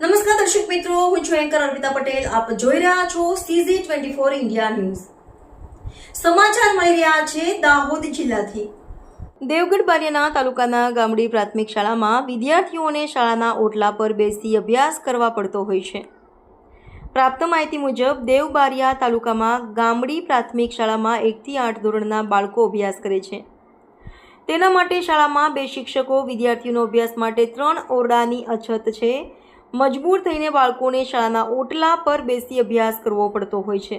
નમસ્કાર દર્શક મિત્રો, હું છું એન્કર અર્પિતા પટેલ. આપ જોઈ રહ્યા છો CG twenty four India news સમાચાર મળી રહ્યા છે દાહોદ જિલ્લાથી. દેવગઢ બારિયાના તાલુકાના ગામડી પ્રાથમિક શાળામાં વિદ્યાર્થીઓને શાળાના ઓટલા પર બેસી અભ્યાસ કરવા પડતો હોય છે. પ્રાપ્ત માહિતી મુજબ દેવબારિયા તાલુકામાં ગામડી પ્રાથમિક શાળામાં એકથી આઠ ધોરણના બાળકો અભ્યાસ કરે છે. તેના માટે શાળામાં બે શિક્ષકો વિદ્યાર્થીઓનો અભ્યાસ માટે ત્રણ ઓરડાની અછત છે. મજબૂર થઈને બાળકોને શાળાના ઓટલા પર બેસી અભ્યાસ કરવો પડતો હોય છે.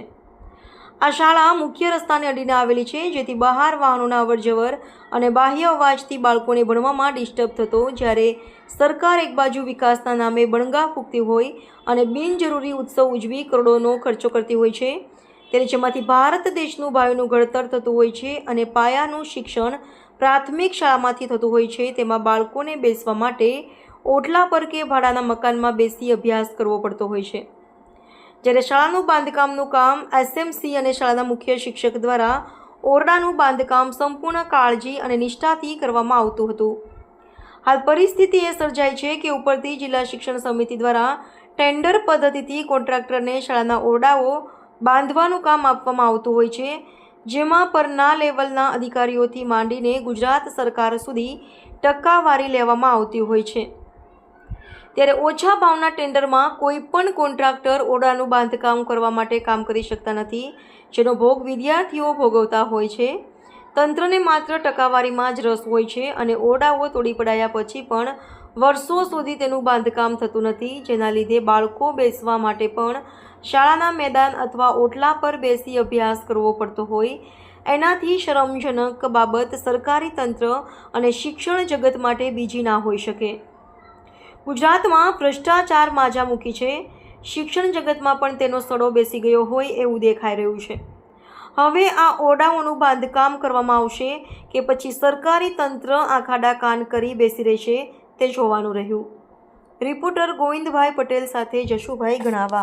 આ શાળા મુખ્ય રસ્તાને અડીને આવેલી છે, જેથી બહાર વાહનોના અવરજવર અને બાહ્ય અવાજથી બાળકોને ભણવામાં ડિસ્ટર્બ થતો જ્યારે સરકાર એક બાજુ વિકાસના નામે બણગા ફૂંકતી હોય અને બિનજરૂરી ઉત્સવ ઉજવી કરોડોનો ખર્ચો કરતી હોય છે, ત્યારે જેમાંથી ભારત દેશનું ભાવિનું ઘડતર થતું હોય છે અને પાયાનું શિક્ષણ પ્રાથમિક શાળામાંથી થતું હોય છે, તેમાં બાળકોને બેસવા માટે ઓટલા પર કે ભાડાના મકાનમાં બેસી અભ્યાસ કરવો પડતો હોય છે. જ્યારે શાળાનું બાંધકામનું કામ એસએમસી અને શાળાના મુખ્ય શિક્ષક દ્વારા ઓરડાનું બાંધકામ સંપૂર્ણ કાળજી અને નિષ્ઠાથી કરવામાં આવતું હતું. હાલ પરિસ્થિતિ એ સર્જાય છે કે ઉપરથી જિલ્લા શિક્ષણ સમિતિ દ્વારા ટેન્ડર પદ્ધતિથી કોન્ટ્રાક્ટરને શાળાના ઓરડાઓ બાંધવાનું કામ આપવામાં આવતું હોય છે, જેમાં પરના લેવલના અધિકારીઓથી માંડીને ગુજરાત સરકાર સુધી ટકાવારી લેવામાં આવતી હોય છે. ત્યારે ઓછા ભાવના ટેન્ડરમાં કોઈ પણ કોન્ટ્રાક્ટર ઓરડાનું બાંધકામ કરવા માટે કામ કરી શકતા નથી, જેનો ભોગ વિદ્યાર્થીઓ ભોગવતા હોય છે. તંત્રને માત્ર ટકાવારીમાં જ રસ હોય છે અને ઓરડાઓ તોડી પડાયા પછી પણ વર્ષો સુધી તેનું બાંધકામ થતું નથી, જેના લીધે બાળકો બેસવા માટે પણ શાળાના મેદાન અથવા ઓટલા પર બેસી અભ્યાસ કરવો પડતો હોય. એનાથી શરમજનક બાબત સરકારી તંત્ર અને શિક્ષણ જગત માટે બીજી ના હોઈ શકે. ગુજરાતમાં ભ્રષ્ટાચાર માજા મૂકી છે. શિક્ષણ જગતમાં પણ તેનો સડો બેસી ગયો હોય એવું દેખાઈ રહ્યું છે. હવે આ ઓરડાઓનું બાંધકામ કરવામાં આવશે કે પછી સરકારી તંત્ર આખાડા કાન કરી બેસી રહેશે તે જોવાનું રહ્યું. રિપોર્ટર ગોવિંદભાઈ પટેલ સાથે જશુભાઈ ગણાવા.